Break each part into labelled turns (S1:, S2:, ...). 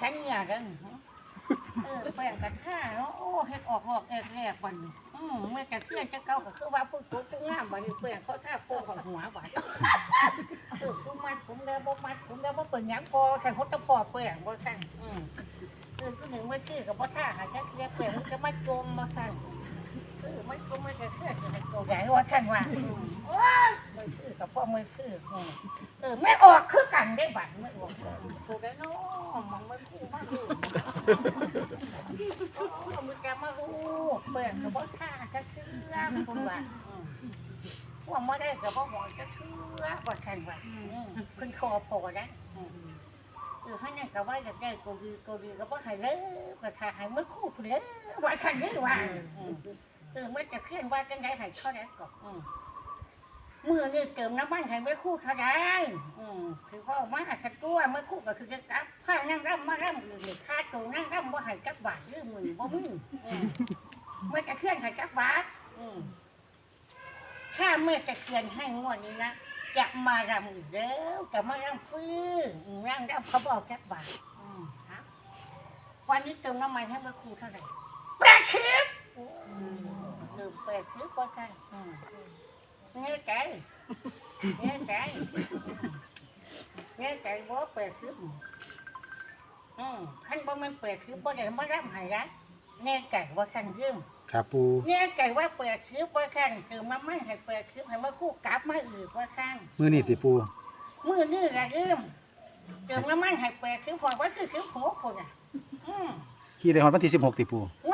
S1: ขันเหงื่อกันเออแปลงกันท่าเนาะโอ้เฮ็ดออกหอกแอกแอกบันอืมเมื่อจะเคลื่อนจะเก่าก็คือว่าผู้ตุ๊ผู้งามบันนี้เปลี่ยนเขาท่าโป้ของหัวบันเออผู้มัดผมแล้วบ่มัดผมแล้วบ่เปิดหยังพอแต่เขาตะพอแปลงบ่สั่งอืมเออก็หนึ่งว่าชื่อกับบ่ท่าหาจักเรียกเปลี่ยนมันจะมาจมมาสั่ง มันก็มันจะเคลื่อนจะตัวใหญ่ว่าสั่งว่าอืมว้ามือคือกับพ่อมือคืออืมเออไม่ออกคือกันได้บัดไม่ออกถูกแล้วเนาะมองมันคู่มากเลยโอ้มือจะมาลูกเปลี่ยนกับบ่ท่าจักเชื่อคุณว่าอืมว่าไม่ได้กับบ่หวังจักเชื่อว่าสั่งว่าอืมขึ้นคอพอนะอืมเออเขาเนี่ยก็ว่าจะได้กูดีกูดีก็บ่ให้เลยก็ถ้าให้มือคู่พุ่นเลยว่าคันนี้ว่าอืม เออมันจะเคลื่อนว่าจังไดให้เขาได้ก่อนอืมมือนี่เติมน้ำมันให้มือคู่เขาได้อืมคือพ่อมาสักตัวมือคู่ก็คือจะกลับผ้านั่งร่ำมาร่ำอื่นนี่ค่าตัวนั่งร่ำบ่ให้จักบาทหรือมือบ่มืออืมมันจะเคลื่อนให้จักบาทอืมถ้าเมื่อจะเคลื่อนให้งวดนี้นะจะมารำอีกแล้วจะมารำฟื้นร่างรำเขาบอกจักบาทอืมครับวันนี้เติมน้ำมันให้เมื่อครูเท่าไหร่แปดสิบ หนึ่งแปดสิบก็ใช่อืมเงี้ยใจเงี้ยใจเงี้ยใจบ่แปดสิบอืมขั้นบ่แมันแปดสิบบ่ได้มารำให้ละแน่ใจว่าขั้นยืม
S2: ครับปู
S1: เนี่ยไก่ว่าเปิดคลิปว่าข้างเติมน้ำมันให้เปิดคลิปให้มาคู่กลับมาอีกว่าข้าง
S2: มือนี่ติปู
S1: มือนี่ระเอื้มเติมน้ำมันให้เปิดคลิปพอว่าคือคลิปหัวคนอะอืม
S2: ขี่ได้ฮอดวันที่สิบหกติปู
S1: ว่าย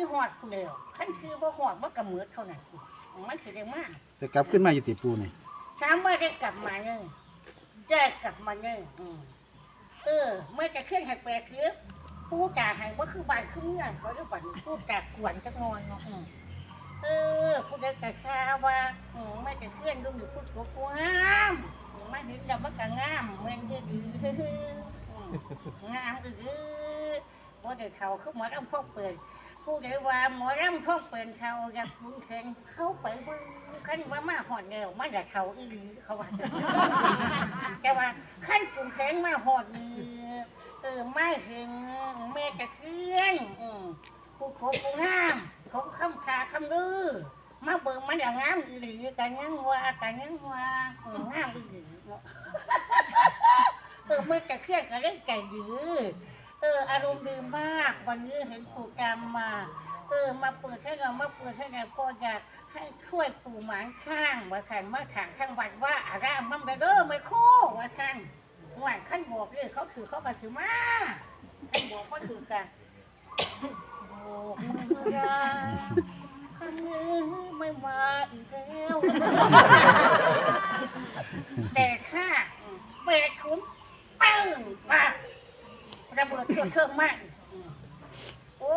S1: คือหอดคนเดียวขั้นคือบ่หอดว่ากระเมือเท่านั้นมันคือได้มาก
S2: แต่กลับขึ้นมาอยู่ติปูนี่
S1: ถามว่าได้กลับมาเนี่ยได้กลับมาเนี่ยอืมเออเมื่อจะเคลื่อนให้เปิดคลิปผู้จ่าให้ว่าคือบานคือเงื่อนเขาเรียกว่าผู้จ่ากวนจักหนอนเนาะอืมเออผู้ใดกะชาว่าอืมไม่จะเคลื่อนดูอยู่พูดกับกูงามอืมไม่เห็นดอกมันก็งามเหมือนเดือดื้ออืมงามอือว่าเด็กเขาคือหมอรำพ่อเปิด ผู้ใดว่าหมอรำพ่อเปิดเขาอยากคุ้นเคยเข้าไปเบิ่งขั้นว่ามาหอดเดียวมาจากเขาอีหลีเขาว่าแต่ว่าขั้นคุ้นเคยมาหอดนี่เออไม่เห็นแม่จะเคลื่อนอืมผู้โคผู้งามเขาคำคาคำลือมาเบิ่งมันอย่างงามอีหลีกันยังว่ากันยังว่าเอองามอีหลีเนาะเออเมื่อจะเครียดก็เล่นไก่ยื้อเอออารมณ์ดีมาก วันนี้เห็นปู่กรรมมา เออ มาเปิดให้เรามาเปิดให้เราพ่ออยากให้ช่วยปู่หมานข้างว่าขันมาขังข้างวัดว่าอารามมันไปเด้อไม่คู่ว่าขันหวานขั้นบอกเลยเขาถือเขาก็ถือมาขั้นบอกก็ถือกันโอ้มือราคำนี้ไม่มาอีกแล้วแต่ถ้าเปิดคุ้มปึ้งมา ระเบิดเครื่องเครื่องมากอืมโอ้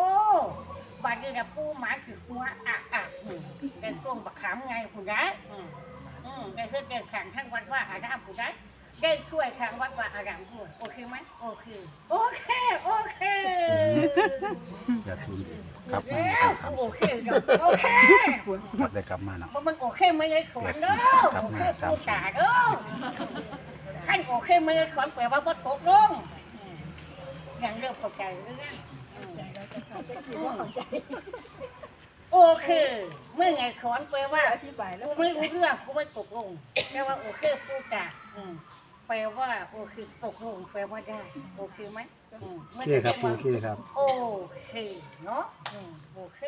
S1: บาดนี้นะปูหมาถือหัวอะอะอืมได้กลงบักขามไงคุณได้อืมอืมได้เพื่อได้ขังทั้งวัดว่าอารามคุณได้ได้ช่วยทางวัดว่าอารามด้วยโอเคไหมโอเคโอเคโอเค
S2: อยากศูนย์สิกลับมา
S1: แล้ว
S2: สาม
S1: โอ
S2: สิบ
S1: เคเดี๋ยวโอเค
S2: ครับได้กลับมาเนาะ
S1: ว่ามันโอเคไม่ได้ขนเด้อโอเคพูดจาเด้อขั้นโอเคไม่ได้ขนแปลว่าบ่ตกลงอืมอ ย่างเรื่องเข้าใจเรื่องอืมโอเคเมื่อไงขอนแปลว่า
S3: อธิบายแล้ว
S1: กูไม่รู้เรื่องกูไม่ตกลงแปลว่าโอเคพูดจาอืมแปลว่าโอเคตกลงแปลว่าได้โอเคไหมอืม
S2: โอเคครับปูโอเคครับ
S1: โอเคเนาะอืมโอเค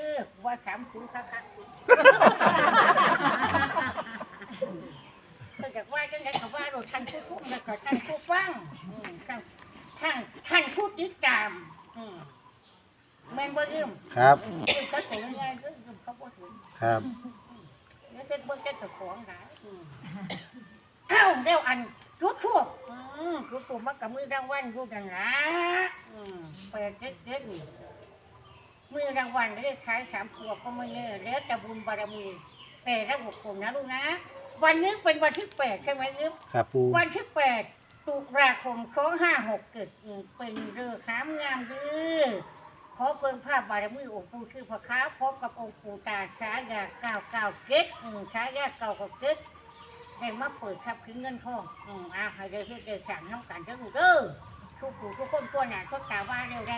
S1: ว่าสามคุณค่ะค่ะก็จากว่าจังไงก็ว่าเราท่านผู้ทุกแล้วก็ท่านผู้ฟังอืมท่าน ท่านท่านผู้ติดตาม อืมแม่นบ่ยืม
S2: ครับ
S1: ยืมเขาถึงยังไงก็ยืมเขาบ่ถึง
S2: ครับ
S1: นี่เป็นเบิ่งแต่เจ้าของหลายอืมเอ้าเดี๋ยวอันจุดทั่วอืมคือตัวมันกับมือรางวัลอยู่กันละอืมเปิดเก๊กๆนี่มือรางวัลเลขท้ายสามตัวก็ไม่แน่แล้วแต่บุญบารมีแต่ระบบคนนะลูกนะ วันนี้เป็นวันที่แปดใช่ไหมยึบ
S2: ครับปู
S1: วันที่แปด ตุลาคมสองห้าหกเกิดเป็นเรือข้ามงามดื้อขอเพิ่งภาพบารมีองค์ปู่ชื่อพระค้าพบกับองค์ปู่ตาช้ายาเก้าเก้าเก็ดอืมช้ายาเก้าเก้าเก็ดได้มาเปิดทับขึ้นเงินทองอืมอาให้ได้เฮ็ดได้สั่งน้ำกันเด้อลูกเด้อทุกผู้ทุกคนตัวหนาก็กล่าวว่าเราได้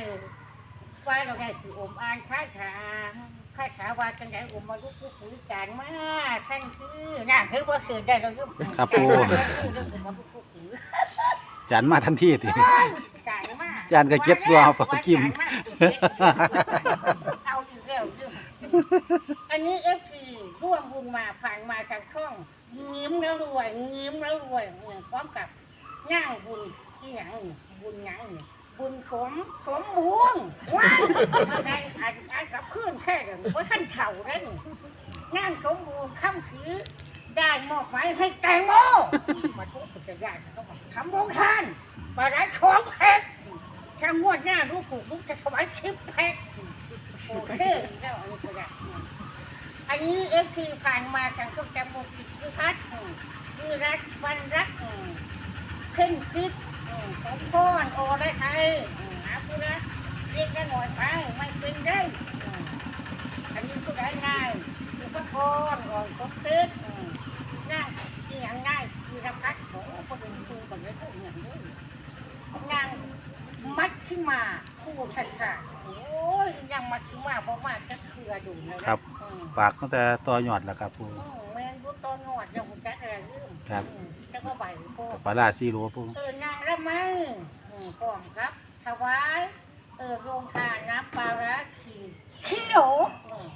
S1: ว่าเราได้คืออมอ่านคาถาง คาถาว่าจังไดอมมาลุกลุกคุยกันมาท่านคือน่าคือว่าเสือได้เราเรื่อง
S2: ครับปู
S1: เรื่องอมมาลุกลุกคุย
S2: จานมาทันทีที
S1: จ่ายมาก
S2: จานก็เก็บตัวเอาฝากกิม
S1: เอาอีกแล้วเรื่องอันนี้เอฟซีร่วมบุญมาผ่านมาจากช่องยิ้มแล้วรวยยิ้มแล้วรวยเนี่ยพร้อมกับนั่งบุญที่หยังนี่บุญหยังนี่ บุญสมสมบูรณ์ว้ายอะไรอันอันกับเพื่อนแค่เดี๋ยวว่าท่านเข่าแล้วนี่นั่งสมบูรณ์ข้ามถือ ได้มอบหมายให้แตงโมมาทุกข์จะยากต้องมาคำบงทานมาได้ของแพ็คถ้างวดหน้าลูกผูกลูกจะถวายชิปแพ็คโอเคแล้วอันนี้ก็ได้อันนี้เอฟทีผ่านมาจากช่วงจำบุกิจพิพัฒน์อืมคือรัฐวันรัฐอืมขึ้นคิด อืมสมพรโอได้ไทยอืมหาผู้นะเรียกกันหน่อยไปไม่เป็นได้อันนี้ผู้ได้ง่ายคือพระพรอ่อนสมตึกอืมง่ายที่อย่างง่ายคือรพัฒน์โอ้ประเด็นคือประเด็นทุกอย่างเลยงานมัดขึ้นมาคู่ชันค่ะโอ้ยยังมัดขึ้นมาเพราะว่าจะเครือดูเลยนะครับ
S2: ฝากตั้งแต่ต่อยอดแล้วครับปู
S1: อืมแมงดูตอนงอดยังหุ่นจักอะไรยืม
S2: ครับ
S1: อืมแล้วก็ใบโพก
S2: ปลาลาซีโร่ปู
S1: เออนางละไมอืมก่อนครับ ถวาย เออโรงทานน้ำปลาร้าขีขี้โหลอืม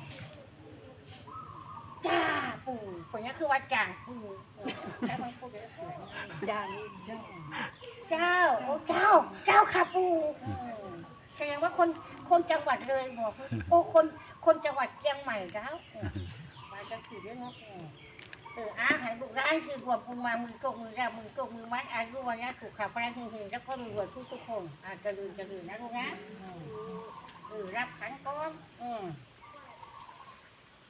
S1: จ้าปู่คนนี้คือว่าจางปู่อืมแล้วมันพูดเยอะๆจางเจ้าเจ้า โอ้เจ้า เจ้าค่ะปูอืมแสดงว่าคนคนจังหวัดเลยบอกโอ้คนคนจังหวัดเชียงใหม่แล้วอืมมาจังสีเรื่องเนาะอืมเอออาหา รบุกร้านคือรวมปุงมามือกกมือรามือกกมือมัดอายุวันนี้ถูกขับไปหึงๆแล้วก็รวยทุกทุกๆคนอาจจะลืมจะลืมนะลูกนะอืมเออรับขันก้อนอืม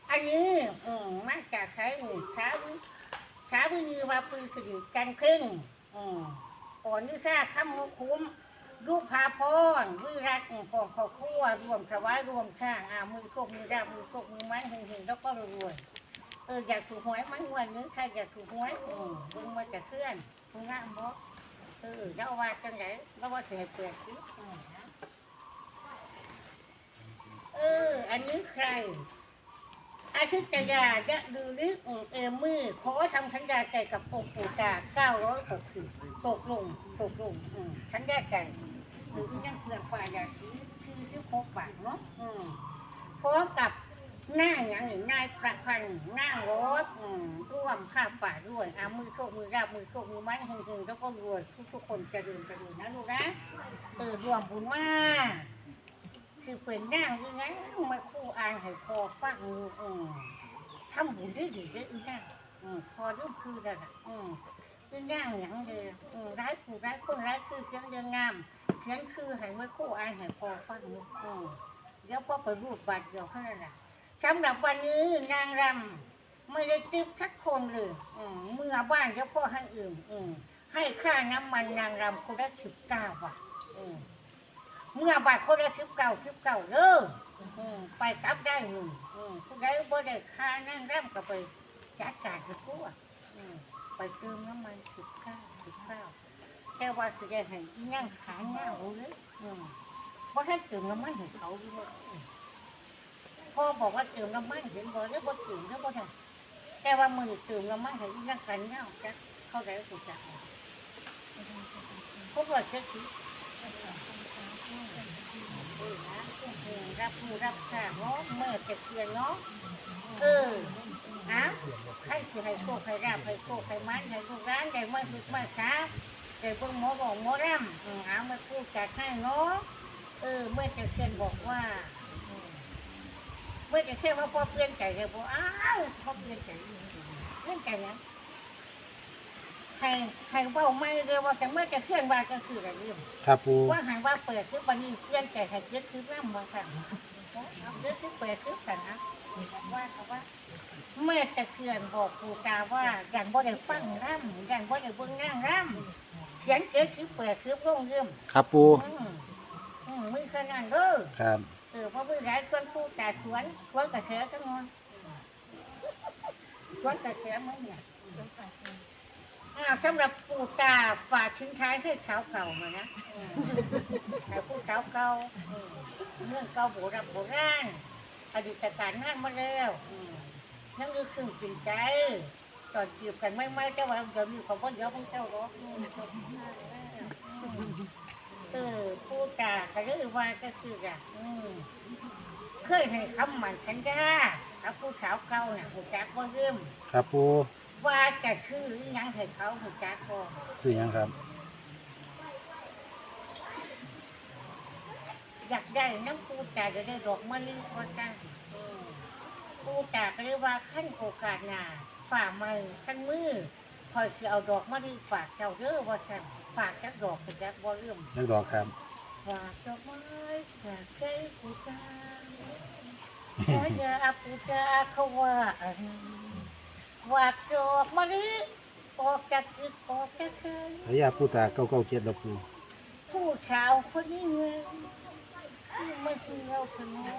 S1: อันนี้อืมมาจากใครนี่ช้าวิช้าวิญญาว่าปืนขึ้นกันครึ่งอืมก่อนที่ข้าคำมุคุ้มลูกพาพรวิรัตของของเขาครัวรวมถวายรวมข้างอามือโคกมือดาบมือโคกมือไม้หึงหึงแล้วก็รวยๆ เอออยากถูกหวยมันวันนี้ใครอยากถูกหวยอืมมึงมาจากเคลื่อนมึงงามบ่เออแล้วว่าจังไหนแล้วว่าเสียเปลือกสิอืมนะเออ อันนี้ใคร อาทิตยาจะดูลึกเออมือขอทำสัญญาใจกับปู่ปู่ตาเก้าร้อยหกสิบตกลงตกลงอืมสัญญาใจหรือยังเพื่อนฝ่ายยาสีคือชื่อพกบาทเนาะอืมพร้อมกับ หน้าอย่างนึ่งนายประพันธ์หน้ารถร่วมข้าป่าด้วยอามือโชคมือราบมือโชคมือไม้หึงๆแล้วก็รวยทุกๆคนจะเดินจะเดินนะลูกนะเออรวมบุญมาคือเป็นนางคืองั้นมาคู่อ่านให้พอฟังอืมทำบุญได้ดีได้อีนางอืมพอเรื่องคือแล้ละอืมคือนางอย่างเดียวร้ายผู้ร้ายคนร้ายคือเสียงเรียงงามเสียงคือให้มาคู่อ่านให้พอฟังอืมเดี๋ยวพอไปรูปบัตรเดียวเท่นั้นแหละ สำหรับวันนี้นางรำไม่ได้ติบทักคนเลยอืมเมื่อบ้านเดี๋ยวพ่อให้อื่นให้ค่าน้ำมันนางรำคนละสิบเก้าบาทเมื่อบาทคนละสิบเก้าสิบเก้าเด้ออไปกลับได้หนึ่งอืมผู้ใดบ่ได้ค่านั่งร่ำก็ไปจัดการกับผู้อะไปเติมน้ำมันสิบเก้าสิบเก้าแต่ว่าสิได้ให้อีนั่งขาเงาเลยเพราะถ้าเติมน้ำมันให้เขาดีกว่าอืม พ่อบอกว่าเติมน้ำมันเห็นบ่แล้วบ่เติมแล้วบ่ได้แต่ว่ามือเติมน้ำมันให้อีนั่งขาเงาจักเขาได้กูจักพวกเราจะคิดเออนะเออรับมือรับค่ะเนาะเมื่อจะเกียนเนาะเออนะใครคือให้โชคให้ราบให้โชคให้มันให้ลูกร้านได้ไม่ฝึกไม่ช้าได้เบิ่งหมอบอกหมอรำเออหามาพูดจัดให้เนาะเออเมื่อจะเขียนบอกว่า เมื่อจะเขียนว่าพ่อเปลี่ยนใจเลยบอกอ้าวพ่อเปลี่ยนใจเปลี่ยนใจนะให้ให้เบ้าไม่เรียว่าแต่เมื่อจะเขียนว่าก็คืออะไรเรื่อง
S2: ครับปู
S1: ว่าหันว่าเปิดคือวันนี้เพื่อนใจให้เกิดคือร่ำมาสั่งเกิดคือเปิดคือสั่งนะว่าเขาว่า เมื่อตะเคือนบอกปูตาว่าอย่างบ่ได้ฟังร่ำอย่างบ่ได้เบิ่งนั่งร่ำเขียนเกิดคือเปิดคือร่งเยิ่ม
S2: ครับปู
S1: อืมอืมมือขนาดเด้อ
S2: ครับ
S1: เออเพราะมือหลายคนพูดแต่สวนสวนกระแสทั้งนั้นสวนกระแสมั้งเนี่ยอ้าวสำหรับปู่ตาฝากทิ้งท้ายให้เขาเก่ามานะอืมให้ผู้สาวเก่าเรื่องเก่าโบราณโบราณอดีตการนั่นมาแล้วนั่นคือครึ่งจริงใจตอนจีบกันไม่ไม่แต่ว่าเดี๋ยวมีความว่าเดี๋ยวมึงเจ้าหรอกอืม เออผู้จาก็คือว่าก็คืออะอืมเคยให้คำหมั่นสัญญากับผู้สาวเก่าน่ะผู้จักบ่เริ่ม
S2: ครับปู
S1: ว่าจะชื่ออิหยังให้เขาผู้จักบ่
S2: ซื้อหยังครับ
S1: อยากได้น้ำผู้จาจะได้ดอกมะลิก็จังอืมผู้จาก็เรียกว่าขั้นโอกาสหน้าฝ่ามือขั้นมือคอยคือเอาดอกมะลิฝากเจ้าเด้อว่าซั่น ฝากจักดอกผู้จักบ่เริ่ม
S2: ยังดอกครับ
S1: ฝากดอกไม้จากใจผู้จาขออย่าเอาผู้จาเขาว่าอันฝากดอกมะลิออกจากจิตออกจากใจ
S2: พระยาปูตาเก้าเก้าเจ็ดดอกปู
S1: ผู้สาวคนนี้เงินคือไม่คือเราคนโน้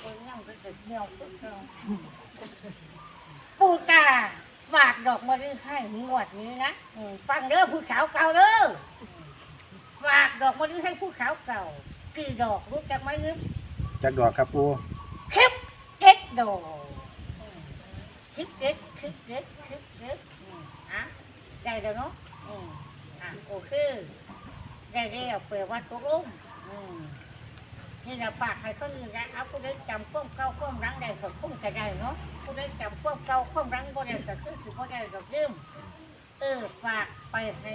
S1: คนยังก็จะเงียวคนเราปู่ตา ฝากดอกมะลิให้งวดนี้นะอืมฟังเด้อผู้สาวเก่าเด้อฝากดอกมะลิให้ผู้สาวเก่า กี่ดอกรู้จักไหมนึก
S2: จักดอกครับปู
S1: คลิปเก็ตดอกอืมคลิปเก็ตคลิปเก็ตคลิปเก็ตอืมอะได้แล้วเนาะอืมอะโอเคได้แล้วเปิดว่าตกลงอืม นี่นะฝากให้คนอื่นนะเอาผู้ใดจำความเก่าความรังได้ก็คงจะได้เนาะผู้ใดจำความเก่าความรังบ่ได้ก็คือสิบ่ได้ดอกยืมเออฝากไปให้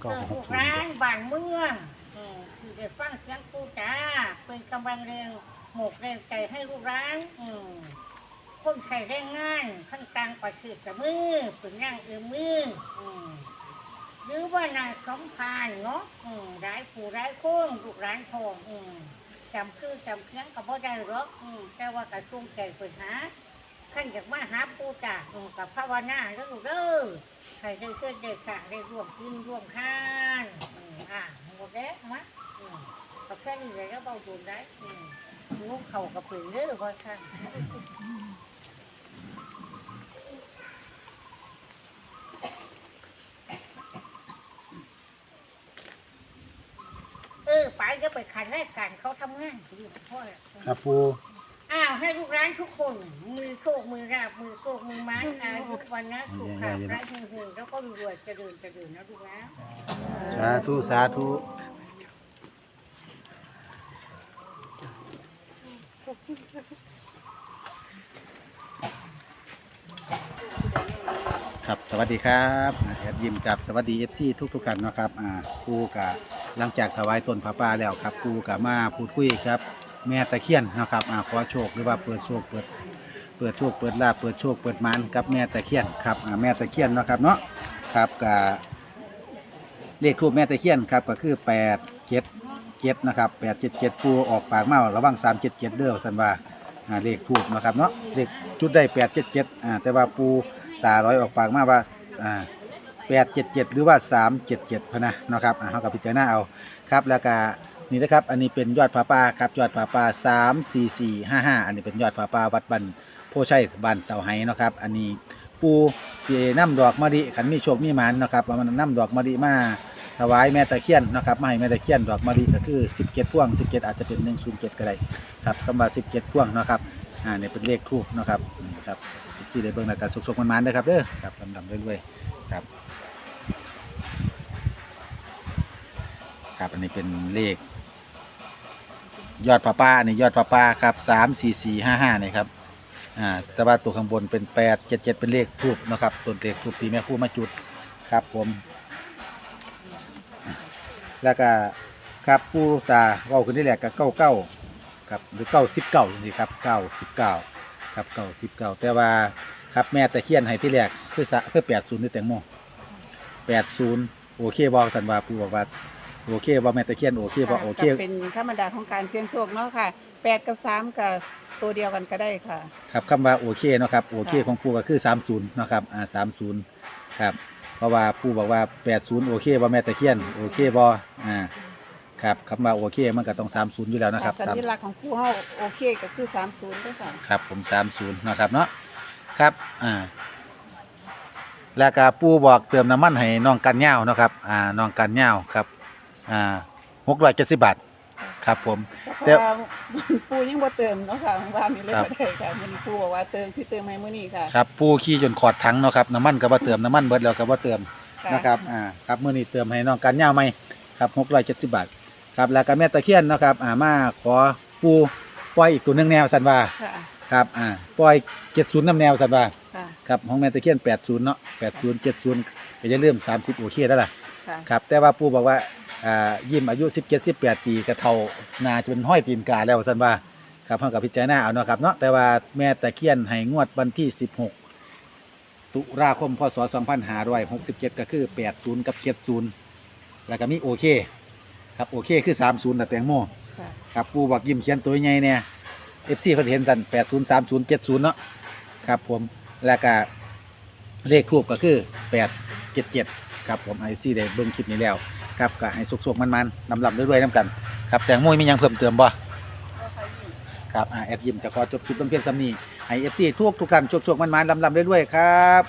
S2: เก้า
S1: เออ
S2: ห
S1: ลู
S2: ก
S1: ก
S2: ศูน
S1: ร้า
S2: ย์
S1: นบ้านเมืองอืมคือได้ฟังเสียงปู่จ้าเป็นกำลังแรงหมกแรงใจให้ลูกร้านอืมคนไข้แรงงานขั้นกลางประเทศกับมือปืนย่างเอือมืออืมหรือว่านายสมพานเนาะอืมร้ายผู้ร้ายโค้งลูกร้านทองอืม จำคือจำเพียงกับพ่ได้หรอกอืมแต่ว่ากระตุ้งใจเปิดหาขั้นจากมาหาปูจ่าอืมกับภาวนาแล้วลูกเด้อใครได้เกิดได้สั่งได้ร่วมกินร่วมทานอืมอะหมดแล้วมะอืมกับแค่นี้เลยก็เบาบุญได้อืมงูเข่ากับผืนเด้อว่าท่านเออไปก็ไปขันแรกกันเขาทำงานดีพ่อ
S2: ครับปู
S1: อ้าวให้ลูกร้านทุกคน มือโชคมือราบมือโชคมือไม้อายุวันนะถูกข่าวร้ายหึงหึงแล้วก็รวยๆเจริญเจริญนะลูกนะ
S2: สาธุสาธุ ครับสวัสดีครับแอดยิมกับสวัสดีเอฟซีทุกๆกันนะครับอ่าปูกะหลังจากถวายต้นผาป่าแล้วครับปูกะมาพูดคุยครับ แม่ตะเคียนนะครับอ่าขอโชคหรือว่าเปิดโชคเปิดเปิดโชคเปิดลาภเปิดโชคเปิดมันกับแม่ตะเคียนครับอ่าแม่ตะเคียนเนาะครับเนาะครับกะเลขทูบแม่ตะเคียนครับก็คือแปดเจ็ดเจ็ดนะครับแปดเจ็ดเจ็ดปูออกปากเมาระว่างสามเจ็ดเจ็ดเด้อสันว่าอ่าเลขทูบนะครับเนาะเลขจุดได้แปดเจ็ดเจ็ดอ่าแต่ว่าปู ตาร้อยออกปากมากว่าอ่าแปดเจ็ดเจ็ดหรือว่าสามเจ็ดเจ็ดพะนะเนาะครับอ่าเขากับพิจารณาเอาครับแล้วก็นี่นะครับ อันนี้เป็นยอดผาป่าครับยอดผาป่าสามสี่สี่ห้าห้าอันนี้เป็นยอดผาป่าวัดบันโพชัยบันเต่าไห้เนาะครับ อันนี้ปูเสียน้ำดอกมะลิขันมีโชคมีหมันเนาะครับว่ามันน้ำดอกมะลิมาถวายแม่ตะเคียนนะครับมาให้แม่ตะเคียนดอกมะลิก็คือ 17 พ่วง 17 อาจจะเป็น 107 ก็ได้ครับคำว่า 17 พ่วงนะครับอ่าเนี่ยเป็นเลขทูบนะครับครับ ที่ได้เบิ่งแล้วก็สุกๆมันๆเด้อครับเด้อครับลำๆเรื่อยๆครับ ครับอันนี้เป็นเลข ยอดพระป้าอันนี้ยอดพระป้าครับ34455นี่ครับอ่าแต่ว่าตัวข้างบนเป็น877เจ็ดเจ็ดเป็นเลขทูบนะครับต้นเลขทูบที่แม่คู่มาจุดครับผม แล้วก็ครับปูตาเว้าขึ้นที่แรกก็เก้าเก้าครับหรือเก้าสิบเก้าสิครับเก้าสิบเก้า ครับเก้าสิบเก้าแต่ว่าครับแม่ตะเคียนให้ที่แรกคือสะคือแปดศูนย์นี่แตงโมแปดศูนย์โอเคบอกสันว่าปูบอกว่าโอเคบอกแม่ตะเคียนโอเคบอกโอเค
S3: ก็เป็นธรรมดาของการเสี่ยงโชคเนาะค่ะแปดกับสามกับตัวเดียวกันก็ได้ค่ะ
S2: ครับคำว่าโอเคเนาะครับโอเค
S3: ค่ะ
S2: ของปูก็คือสามศูนย์นาะครับอ่าสามศูนย์ครับเพราะว่าปูบอกว่าแปดศูนย์โอเคบอแม่ตะเคียนโอเคบออ่า ครับคำว่าโอเคมันก็ต้องสามศูนย์อยู่แล้วนะครับ
S3: สั
S2: สาม
S3: ญลักษณ์ของผู้เฮาโอเคก็คือสามศูนย์ด้วยค่ะ
S2: ครับผมสามศูนย์นะครับเนาะครับอ่าแล้วก็ปู่บอกเติมน้ำมันให้น้องกันยาวเนาะครับอ่าน้องกันยาวครับอ่า670บาทครับผม
S3: เพราะว่าปูยังบ่เติมเนาะค่ะบ้านนี้เลย
S2: ครับ
S3: บ่ได้ค่ะมื้อนี้ปูบอกว่าเติมสิเติมให้มื้อนี้ค่ะ
S2: ครับปู่ขี่จนขอดถังเนาะครับน้ำมันก็บ่เติมน้ำมันเบิดแล้วก็บ่เติมะนะครับอ่าครับมื้อนี้เติมให้น้องกันยาวใหม่ครับ670บาท ครับแล้วก็แม่ตะเคียนเนาะครับอ่ามาขอปูปล่อยอีกตัวหนึงแนวสันว่า
S3: ค่ะ
S2: ครับอ่าปล่อย70น้ำแนวสันว่า
S3: ค่ะ
S2: ครับของแม่ตะเคียน80เนาะ80 70ก็จะเริ่าลืม30โอเคแล้วล่ะ
S3: ค่ะ
S2: ครับแต่ว่าปูบอกว่าอ่ายิ้มอายุ 17 18 ปีก็เท่านาจะเป็นห้อยตีนกาแล้วสันว่าครับเฮากับพิจารณาเอาเนาะครับเนาะแต่ว่าแม่ตะเคียนให้งวดวันที่ 16 ตุลาคมพศ2567 ก็คือ 80 กับ 70 แล้วก็มีโอเค ครับโอเคคือ30นะแตงโม
S3: ค่ะ
S2: ครับปูบอกยิ้มเขียนตัวใหญ่เนี่ย FC เขาเห็นกัน80 30 70เนาะครับผมแล้วก็เลขทูบก็คือ877ครับผมไอซีได้เบิ่งคลิปนี้แล้วครับก็ให้สุกๆมันๆลำๆด้วยๆน้ำกันครับแตงโมมีหยังเพิ่มเติมบ่ครับอ่าแอดยิมจะขอจบคลิปต้องเพียงสำนีให้ FC ทุกทุกๆกันโชคๆมันๆลำๆด้วยๆครับ